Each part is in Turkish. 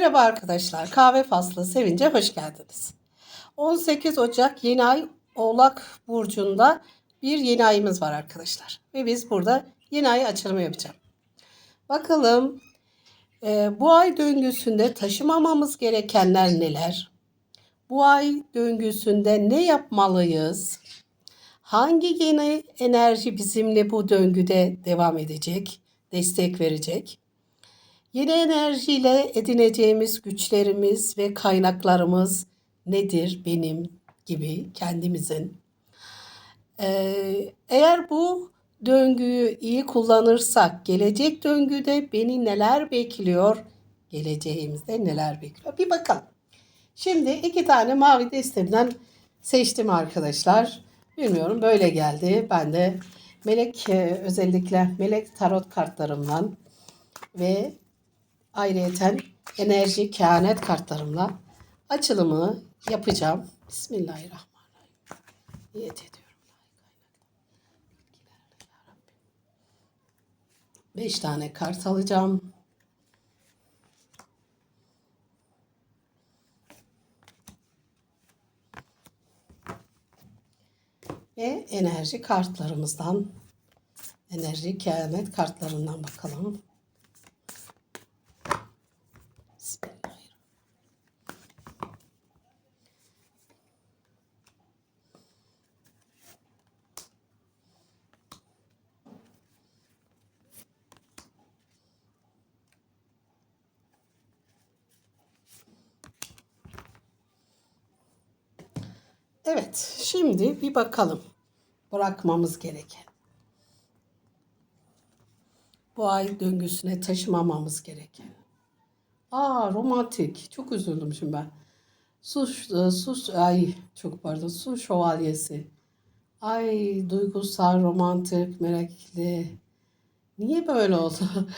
Merhaba arkadaşlar. Kahve faslı sevince hoş geldiniz. 18 Ocak yeni ay Oğlak Burcu'nda bir yeni ayımız var arkadaşlar. Ve biz burada yeni ay açılımı yapacağım. Bakalım e, bu ay döngüsünde taşımamamız gerekenler neler? Bu ay döngüsünde ne yapmalıyız? Hangi yeni enerji bizimle bu döngüde devam edecek, destek verecek? Yeni enerjiyle edineceğimiz güçlerimiz ve kaynaklarımız nedir benim gibi kendimizin? Ee, eğer bu döngüyü iyi kullanırsak gelecek döngüde beni neler bekliyor? Geleceğimizde neler bekliyor? Bir bakalım. Şimdi iki tane mavi destemden seçtim arkadaşlar. Bilmiyorum böyle geldi. Ben de melek e, özellikle melek tarot kartlarımdan ve ayrıyeten enerji kehanet kartlarımla açılımı yapacağım. Bismillahirrahmanirrahim. Niyet ediyorum. Beş tane kart alacağım. Ve enerji kartlarımızdan, enerji kehanet kartlarından bakalım. Bismillahirrahmanirrahim. Evet, şimdi bir bakalım bırakmamız gereken. Bu ay döngüsüne taşımamamız gereken. Aa romantik. Çok üzüldüm şimdi ben. Su, su, ay çok pardon. Su şövalyesi. Ay duygusal, romantik, meraklı. Niye böyle oldu?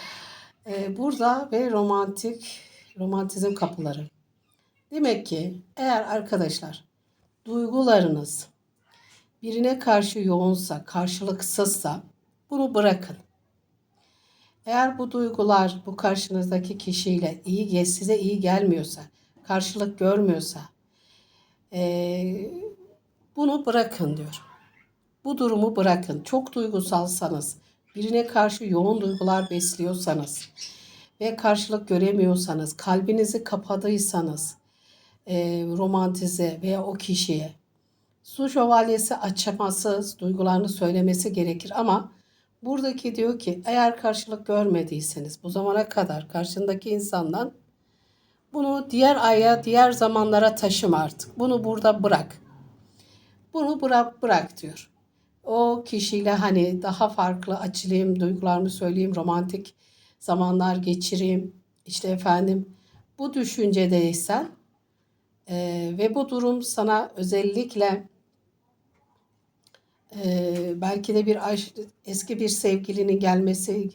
Ee, burada ve romantik, romantizm kapıları. Demek ki eğer arkadaşlar duygularınız birine karşı yoğunsa, karşılıksızsa bunu bırakın. Eğer bu duygular bu karşınızdaki kişiyle iyi size iyi gelmiyorsa, karşılık görmüyorsa eee, bunu bırakın diyor. Bu durumu bırakın. Çok duygusalsanız, birine karşı yoğun duygular besliyorsanız ve karşılık göremiyorsanız, kalbinizi kapadıysanız eee romantize veya o kişiye su şövalyesi açaması, duygularını söylemesi gerekir ama Buradaki diyor ki eğer karşılık görmediyseniz bu zamana kadar karşındaki insandan bunu diğer aya, diğer zamanlara taşıma artık. Bunu burada bırak. Bunu bırak bırak diyor. O kişiyle hani daha farklı açılayım, duygularımı söyleyeyim, romantik zamanlar geçireyim. İşte efendim bu düşüncedeysen e, ve bu durum sana özellikle Eee, belki de bir aş eski bir sevgilinin gelmesi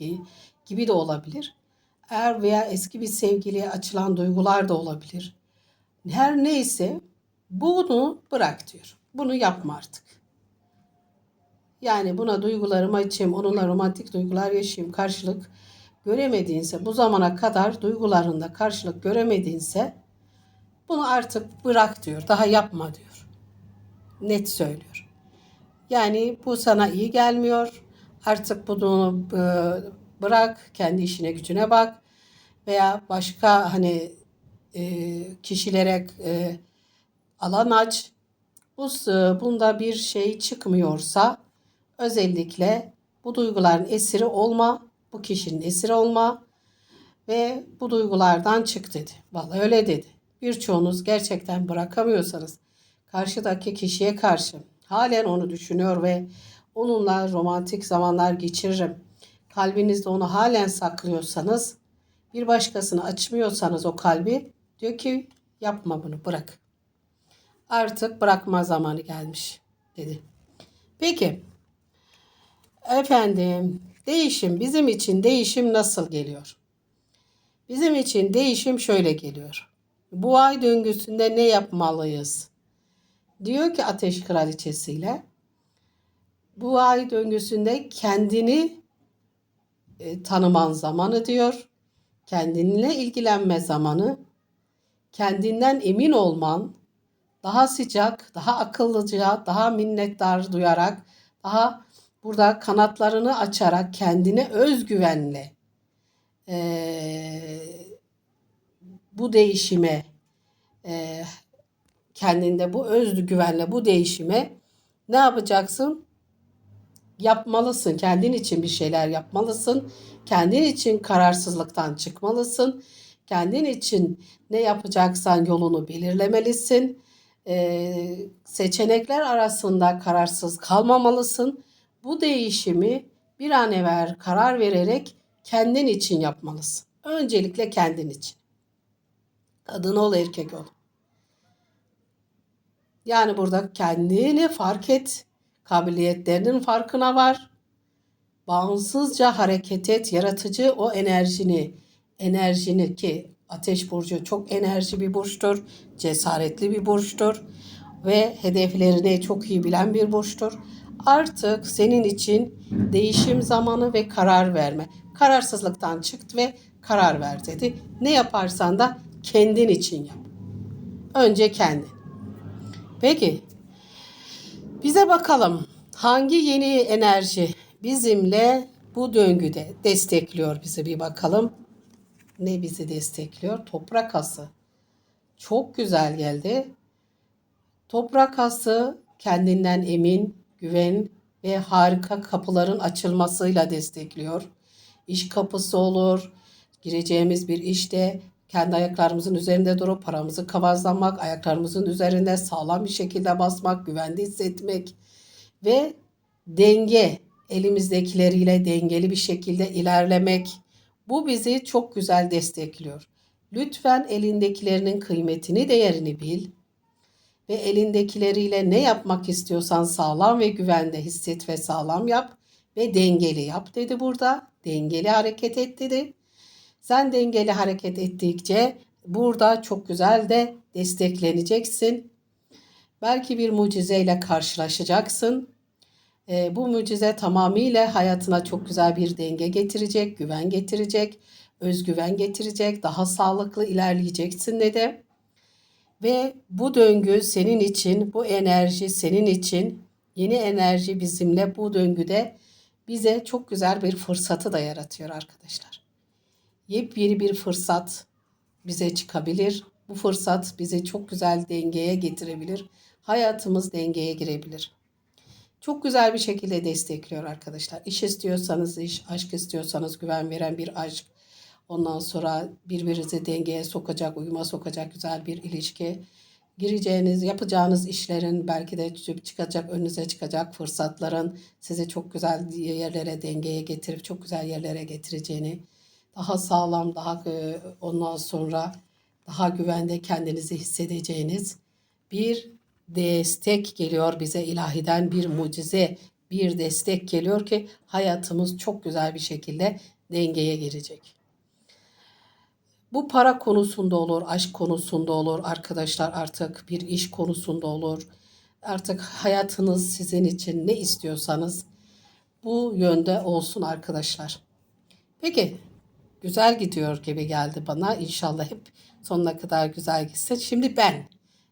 gibi de olabilir. Eğer veya eski bir sevgiliye açılan duygular da olabilir. Her neyse bunu bırak diyor. Bunu yapma artık. Yani buna duygularımı açayım, onunla romantik duygular yaşayayım, karşılık göremediğinse, bu zamana kadar duygularında karşılık göremediğinse bunu artık bırak diyor. Daha yapma diyor. Net söylüyor. Yani bu sana iyi gelmiyor. Artık bunu e, bırak, kendi işine gücüne bak veya başka hani e, kişilere e, alan aç. Bu bunda bir şey çıkmıyorsa özellikle bu duyguların esiri olma, bu kişinin esiri olma ve bu duygulardan çık dedi. Vallahi öyle dedi. Birçoğunuz gerçekten bırakamıyorsanız karşıdaki kişiye karşı halen onu düşünüyor ve onunla romantik zamanlar geçiririm. Kalbinizde onu halen saklıyorsanız, bir başkasını açmıyorsanız o kalbi diyor ki yapma bunu bırak. Artık bırakma zamanı gelmiş dedi. Peki efendim değişim bizim için değişim nasıl geliyor? Bizim için değişim şöyle geliyor. Bu ay döngüsünde ne yapmalıyız? Diyor ki Ateş Kraliçesiyle bu ay döngüsünde kendini e, tanıman zamanı diyor. Kendinle ilgilenme zamanı kendinden emin olman, daha sıcak, daha akıllıca, daha minnettar duyarak, daha burada kanatlarını açarak kendine özgüvenle eee, bu değişime eee, kendinde bu özgüvenle bu değişime ne yapacaksın? Yapmalısın. Kendin için bir şeyler yapmalısın. Kendin için kararsızlıktan çıkmalısın. Kendin için ne yapacaksan yolunu belirlemelisin. Ee, seçenekler arasında kararsız kalmamalısın. Bu değişimi bir an evvel karar vererek kendin için yapmalısın. Öncelikle kendin için. Kadın ol, erkek ol. Yani burada kendini fark et, kabiliyetlerinin farkına var. Bağımsızca hareket et, yaratıcı o enerjini, enerjini ki Ateş burcu çok enerji bir burçtur, cesaretli bir burçtur ve hedeflerini çok iyi bilen bir burçtur. Artık senin için değişim zamanı ve karar verme. Kararsızlıktan çıkt ve karar ver dedi. Ne yaparsan da kendin için yap. Önce kendin. Peki bize bakalım hangi yeni enerji bizimle bu döngüde destekliyor bizi bir bakalım. Ne bizi destekliyor? Toprak ası. Çok güzel geldi. Toprak ası kendinden emin, güven ve harika kapıların açılmasıyla destekliyor. İş kapısı olur. Gireceğimiz bir işte kendi ayaklarımızın üzerinde durup paramızı kavazlamak, ayaklarımızın üzerinde sağlam bir şekilde basmak, güvende hissetmek ve denge elimizdekileriyle dengeli bir şekilde ilerlemek. Bu bizi çok güzel destekliyor. Lütfen elindekilerinin kıymetini, değerini bil ve elindekileriyle ne yapmak istiyorsan sağlam ve güvende hisset ve sağlam yap ve dengeli yap dedi burada. Dengeli hareket et dedi. Sen dengeli hareket ettikçe burada çok güzel de destekleneceksin. Belki bir mucizeyle karşılaşacaksın. E, bu mucize tamamıyla hayatına çok güzel bir denge getirecek, güven getirecek, özgüven getirecek, daha sağlıklı ilerleyeceksin dedi. Ve bu döngü senin için, bu enerji senin için, yeni enerji bizimle bu döngüde bize çok güzel bir fırsatı da yaratıyor arkadaşlar. Yepyeni bir fırsat bize çıkabilir. Bu fırsat bizi çok güzel dengeye getirebilir. Hayatımız dengeye girebilir. Çok güzel bir şekilde destekliyor arkadaşlar. İş istiyorsanız iş, aşk istiyorsanız güven veren bir aşk. Ondan sonra birbirinizi dengeye sokacak, uyuma sokacak güzel bir ilişki. Gireceğiniz, yapacağınız işlerin belki de çıkacak, önünüze çıkacak fırsatların sizi çok güzel yerlere, dengeye getirip çok güzel yerlere getireceğini, daha sağlam, daha e, ondan sonra daha güvende kendinizi hissedeceğiniz bir destek geliyor bize ilahiden bir mucize, bir destek geliyor ki hayatımız çok güzel bir şekilde dengeye girecek. Bu para konusunda olur, aşk konusunda olur, arkadaşlar artık bir iş konusunda olur. Artık hayatınız sizin için ne istiyorsanız bu yönde olsun arkadaşlar. Peki güzel gidiyor gibi geldi bana. İnşallah hep sonuna kadar güzel gitsin. Şimdi ben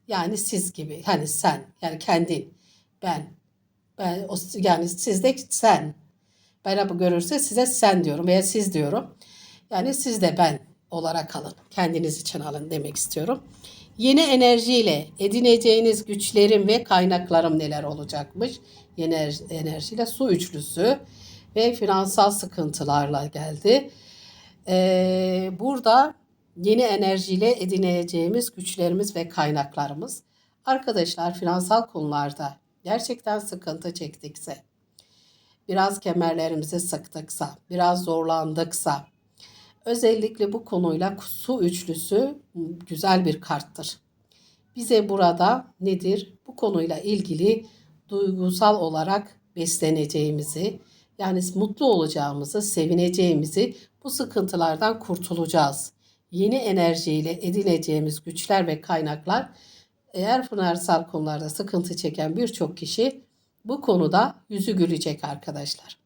yani siz gibi hani sen yani kendin ben ben o yani sizde sen bana bu görürse size sen diyorum veya siz diyorum. Yani siz de ben olarak alın. Kendiniz için alın demek istiyorum. Yeni enerjiyle edineceğiniz güçlerim ve kaynaklarım neler olacakmış? Yeni enerjiyle su üçlüsü ve finansal sıkıntılarla geldi. Ee, burada yeni enerjiyle edineceğimiz güçlerimiz ve kaynaklarımız. Arkadaşlar finansal konularda gerçekten sıkıntı çektikse, biraz kemerlerimizi sıktıksa, biraz zorlandıksa, özellikle bu konuyla su üçlüsü güzel bir karttır. Bize burada nedir? Bu konuyla ilgili duygusal olarak besleneceğimizi, yani mutlu olacağımızı, sevineceğimizi, bu sıkıntılardan kurtulacağız yeni enerjiyle edineceğimiz güçler ve kaynaklar eğer finansal konularda sıkıntı çeken birçok kişi bu konuda yüzü gülecek arkadaşlar.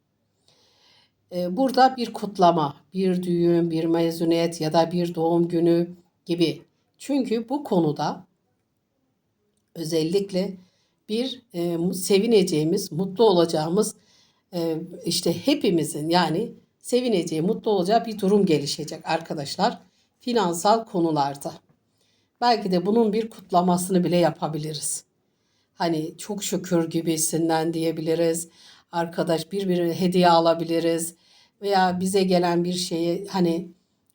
Ee, burada bir kutlama, bir düğün, bir mezuniyet ya da bir doğum günü gibi Çünkü bu konuda özellikle bir e, sevineceğimiz, mutlu olacağımız e, işte hepimizin yani sevineceği, mutlu olacağı bir durum gelişecek arkadaşlar finansal konularda. Belki de bunun bir kutlamasını bile yapabiliriz. Hani çok şükür gibisinden diyebiliriz. Arkadaş birbirine hediye alabiliriz. Veya bize gelen bir şeyi hani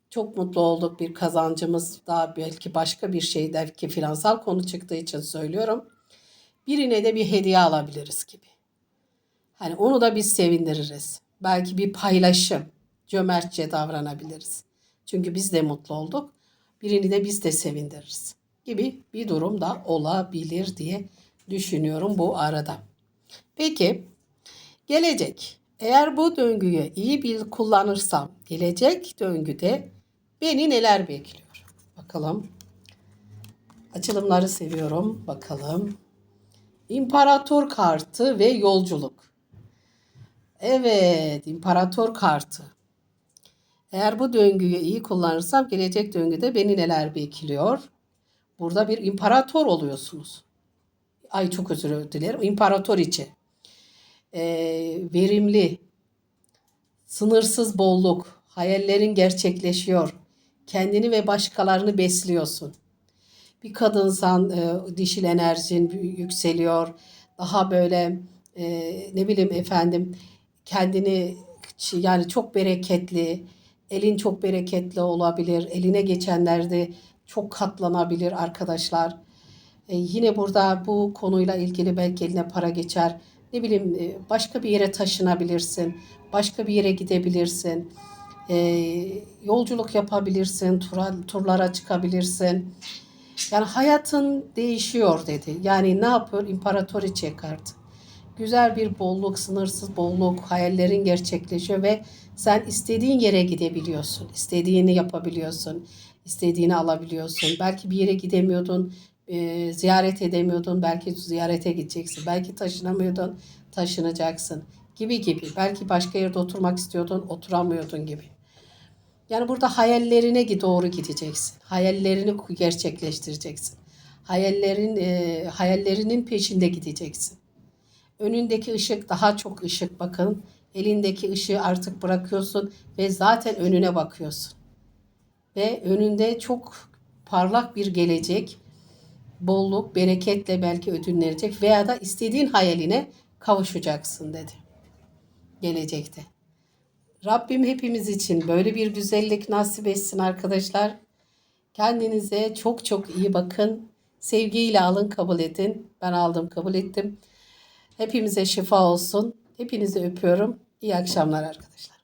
çok mutlu olduk bir kazancımız daha belki başka bir şey belki finansal konu çıktığı için söylüyorum. Birine de bir hediye alabiliriz gibi. Hani onu da biz sevindiririz. Belki bir paylaşım, cömertçe davranabiliriz. Çünkü biz de mutlu olduk. Birini de biz de sevindiririz gibi bir durum da olabilir diye düşünüyorum bu arada. Peki gelecek. Eğer bu döngüyü iyi bir kullanırsam gelecek döngüde beni neler bekliyor? Bakalım. Açılımları seviyorum. Bakalım. İmparator kartı ve yolculuk. Evet, imparator kartı. Eğer bu döngüyü iyi kullanırsam gelecek döngüde beni neler bekliyor? Burada bir imparator oluyorsunuz. Ay çok özür dilerim. İmparator içi. Ee, verimli, sınırsız bolluk, hayallerin gerçekleşiyor. Kendini ve başkalarını besliyorsun. Bir kadınsan e, dişil enerjin yükseliyor. Daha böyle e, ne bileyim efendim kendini yani çok bereketli, elin çok bereketli olabilir. Eline geçenlerde çok katlanabilir arkadaşlar. E, yine burada bu konuyla ilgili belki eline para geçer. Ne bileyim e, başka bir yere taşınabilirsin. Başka bir yere gidebilirsin. E, yolculuk yapabilirsin. Tura, turlara çıkabilirsin. Yani hayatın değişiyor dedi. Yani ne yapıyor? İmparatoriçe kartı. Güzel bir bolluk, sınırsız bolluk, hayallerin gerçekleşiyor ve sen istediğin yere gidebiliyorsun. İstediğini yapabiliyorsun. istediğini alabiliyorsun. Belki bir yere gidemiyordun, e, ziyaret edemiyordun. Belki ziyarete gideceksin. Belki taşınamıyordun, taşınacaksın gibi gibi. Belki başka yerde oturmak istiyordun, oturamıyordun gibi. Yani burada hayallerine doğru gideceksin. Hayallerini gerçekleştireceksin. Hayallerin e, hayallerinin peşinde gideceksin. Önündeki ışık daha çok ışık bakın. Elindeki ışığı artık bırakıyorsun ve zaten önüne bakıyorsun. Ve önünde çok parlak bir gelecek, bolluk, bereketle belki ödünlenecek veya da istediğin hayaline kavuşacaksın dedi. Gelecekte. Rabbim hepimiz için böyle bir güzellik nasip etsin arkadaşlar. Kendinize çok çok iyi bakın. Sevgiyle alın kabul edin. Ben aldım kabul ettim. Hepimize şifa olsun. Hepinizi öpüyorum. İyi akşamlar arkadaşlar.